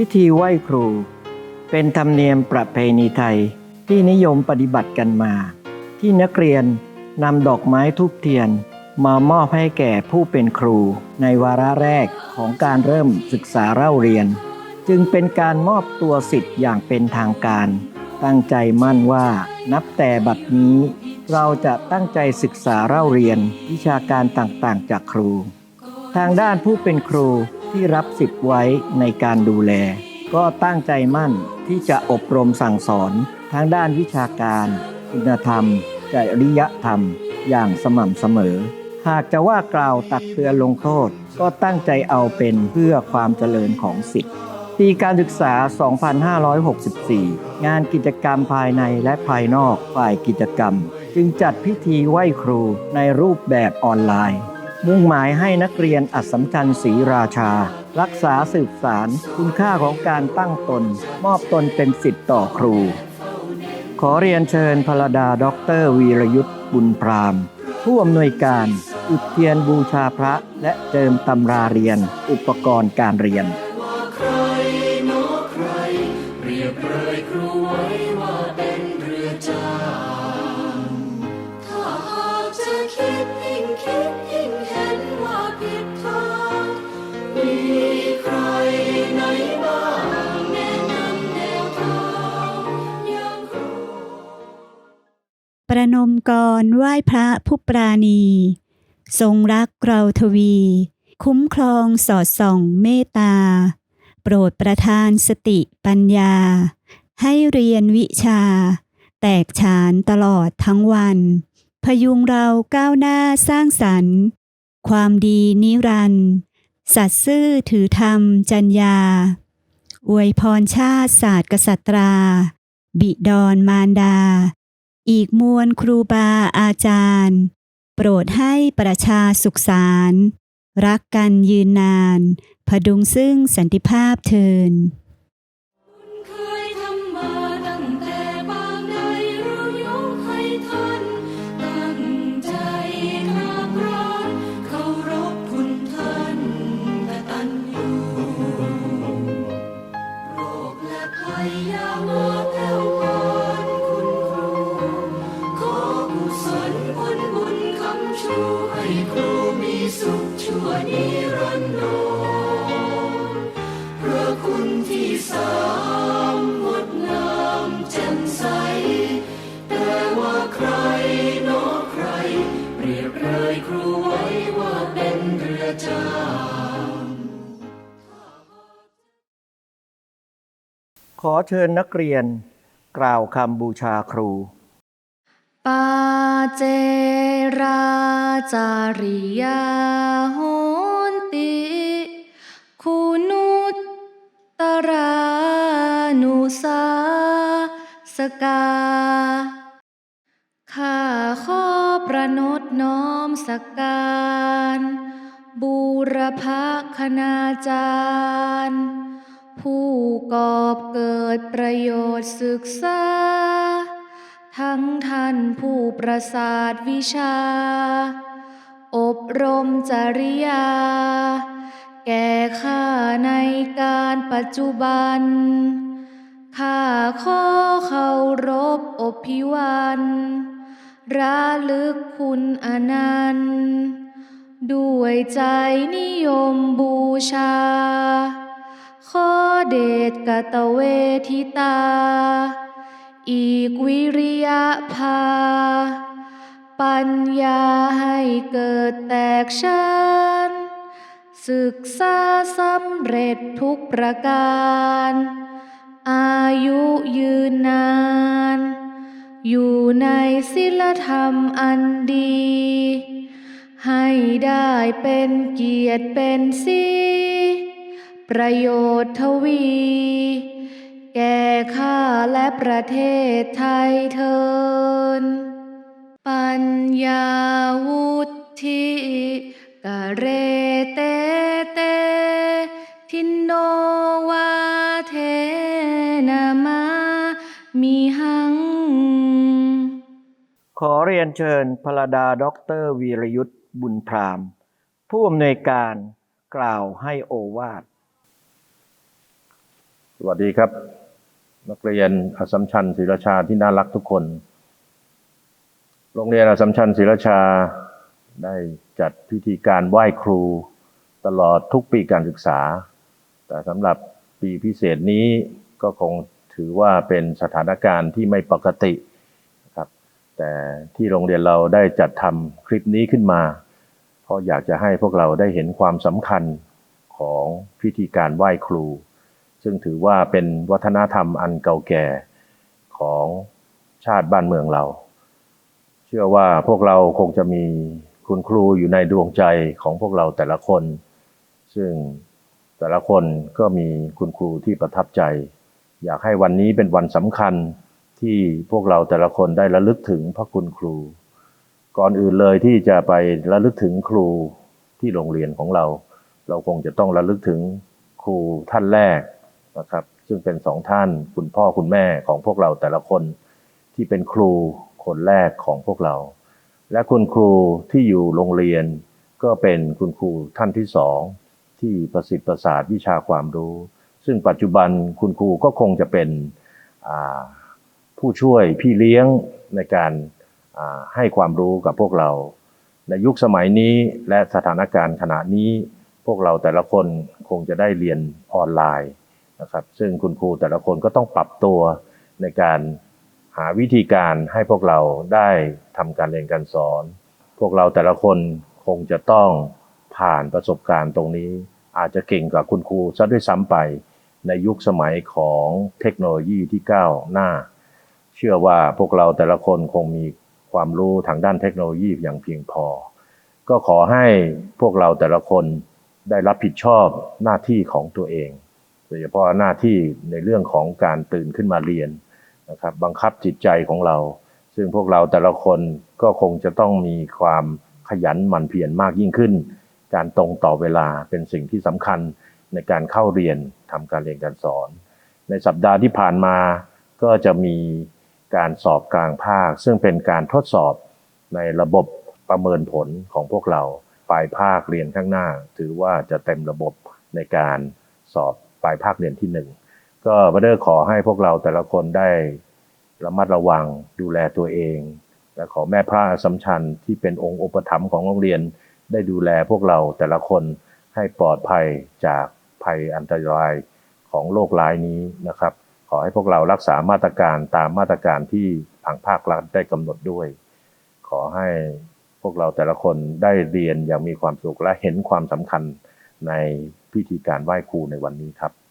พิธีไหว้ครู เป็นธรรมเนียมประเพณีไทยที่นิยมปฏิบัติกันมา ที่นักเรียนนำดอกไม้ทูบเทียน มามอบให้แก่ผู้เป็นครู ในวาระแรกของการเริ่มศึกษาเล่าเรียน จึงเป็นการมอบตัวสิทธิ์อย่างเป็นทางการ ตั้งใจมั่นว่านับแต่บัดนี้ เราจะตั้งใจศึกษาเล่าเรียนวิชาการต่างๆ จากครู ทางด้านผู้เป็นครู ที่รับสิทธิ์ไว้ในการดูแล ก็ตั้งใจมั่นที่จะอบรมสั่งสอนทางด้านวิชาการ คุณธรรม จริยธรรม อย่างสม่ำเสมอ หากจะว่ากล่าวตักเตือนลงโทษ ก็ตั้งใจเอาเป็นเพื่อความเจริญของสิทธิ์ปีการศึกษา 2564 งานกิจกรรมภายในและภายนอกฝ่ายกิจกรรม จึงจัดพิธีไหว้ครูในรูปแบบออนไลน์ มุ่งหมายให้นักเรียนอัศมชัญศรีราชา รักษาสืบสารคุณค่าของการตั้งตน มอบตนเป็นสิทธิ์ต่อครู ขอเรียนเชิญพระดาด็อกเตอร์วีรยุทธ์บุญพรามผู้อำนวยการ อุดเทียนบูชาพระและเจิมตำราเรียน อุปกรณ์การเรียน ประนมกรไหว้พระผู้ปราณี ทรงรักเราทวี คุ้มครองสอดส่องเมตตา โปรดประทานสติปัญญา ให้เรียนวิชา แตกฉานตลอดทั้งวัน พยุงเราก้าวหน้าสร้างสรรค์ ความดีนิรันดร์สัตซื่อถือธรรมจัญญา อวยพรชาติศาสตร์กษัตรา บิดรมารดา อีกมวลครูบาอาจารย์ โปรดให้ประชาสุขสาร รักกันยืนนาน พดุงซึ่งสันติภาพเทิน นิรันดรพระคุณที่สามงดงามแจ่มใส แต่ว่าใครนอใคร เปรียบเลยครูไว้ว่าเป็นเรือจาขอเชิญนักเรียนกล่าวคำบูชาครู ปาเจราจาริยาโหนติคุณุตตรานุสาสกา ข้าขอประนตน้อมสักการ บูรพคณาจารย์ ผู้กอบเกิดประโยชน์ศึกษา ทั้งท่านผู้ประสาทวิชา อบรมจริยา แก่ข้าในการปัจจุบัน ข้าขอเคารพอบพิวันระลึกคุณอนันต์ ด้วยใจนิยมบูชา ขอเดชกตเวทิตา อีกวิริยะภาปัญญาให้เกิดแตกชานศึกษาสำเร็จทุกประการ อายุยืนนาน อยู่ในศิลธรรมอันดี ให้ได้เป็นเกียรติเป็นสีประโยชน์ทวี แก่ข้าและประเทศไทยเทิน ปัญญาวุธิกะเรเตเต ทินโนวาเทนามามีหัง ขอเรียนเชิญพระดาด็อกเตอร์วีรยุทธ์บุญพราม ผู้อำนวยการกล่าวให้โอวาท สวัสดีครับ นักเรียนอสัมชัญศรีราชาที่น่ารักทุกคน โรงเรียนอสัมชัญศรีราชาได้จัดพิธีการไหว้ครูตลอดทุกปีการศึกษา แต่สำหรับปีพิเศษนี้ก็คงถือว่าเป็นสถานการณ์ที่ไม่ปกติครับแต่ที่โรงเรียนเราได้จัดทำคลิปนี้ขึ้นมา เพราะอยากจะให้พวกเราได้เห็นความสำคัญของพิธีการไหว้ครู ซึ่งถือว่าเป็นวัฒนธรรมอันเก่าแก่ของชาติบ้านเมืองเรา เชื่อว่าพวกเราคงจะมีคุณครูอยู่ในดวงใจของพวกเราแต่ละคน ซึ่งแต่ละคนก็มีคุณครูที่ประทับใจ อยากให้วันนี้เป็นวันสำคัญที่พวกเราแต่ละคนได้ระลึกถึงพระคุณครู ก่อนอื่นเลยที่จะไประลึกถึงครูที่โรงเรียนของเรา เราคงจะต้องระลึกถึงครูท่านแรก นะครับ ซึ่งเป็นสองท่านคุณพ่อคุณแม่ของพวกเราแต่ละคนที่เป็นครูคนแรกของพวกเรา และคุณครูที่อยู่โรงเรียน ก็เป็นคุณครูท่านที่สองที่ประสิทธิ์ประสาทวิชาความรู้ ซึ่งปัจจุบันคุณครูก็คงจะเป็นผู้ช่วยพี่เลี้ยงในการให้ความรู้กับพวกเรา ในยุคสมัยนี้และสถานการณ์ขณะนี้พวกเราแต่ละคนคงจะได้เรียนออนไลน์ นะครับ ซึ่งคุณครูแต่ละคนก็ต้องปรับตัวในการหาวิธีการให้พวกเราได้ทำการเรียนการสอน พวกเราแต่ละคนคงจะต้องผ่านประสบการณ์ตรงนี้ อาจจะเก่งกว่าคุณครูซะด้วยซ้ำไปในยุคสมัยของเทคโนโลยีที่ก้าวหน้า เชื่อว่าพวกเราแต่ละคนคงมีความรู้ทางด้านเทคโนโลยีอย่างเพียงพอ ก็ขอให้พวกเราแต่ละคนได้รับผิดชอบหน้าที่ของตัวเอง โดยเฉพาะหน้าที่ในเรื่องของการตื่นขึ้นมาเรียนนะครับบังคับจิตใจของเรา ซึ่งพวกเราแต่ละคนก็คงจะต้องมีความขยันหมั่นเพียรมากยิ่งขึ้น การตรงต่อเวลาเป็นสิ่งที่สำคัญในการเข้าเรียนทำการเรียนการสอน ในสัปดาห์ที่ผ่านมาก็จะมีการสอบกลางภาค ซึ่งเป็นการทดสอบในระบบประเมินผลของพวกเราปลายภาคเรียนข้างหน้า ถือว่าจะเต็มระบบในการสอบ ปลายภาคเรียนที่หนึ่งก็บัเดอร์ขอให้พวกเราแต่ละคนได้ระมัดระวังดูแลตัวเอง และขอแม่พระอัสสัมชัญที่เป็นองค์อุปถัมภ์ของโรงเรียน ได้ดูแลพวกเราแต่ละคนให้ปลอดภัยจากภัยอันตรายของโรคร้ายนี้นะครับ ขอให้พวกเรารักษามาตรการตามมาตรการที่ทางภาครัฐได้กำหนดด้วย ขอให้พวกเราแต่ละคนได้เรียนอย่างมีความสุขและเห็นความสำคัญใน พิธีการไหว้ครูในวันนี้ครับ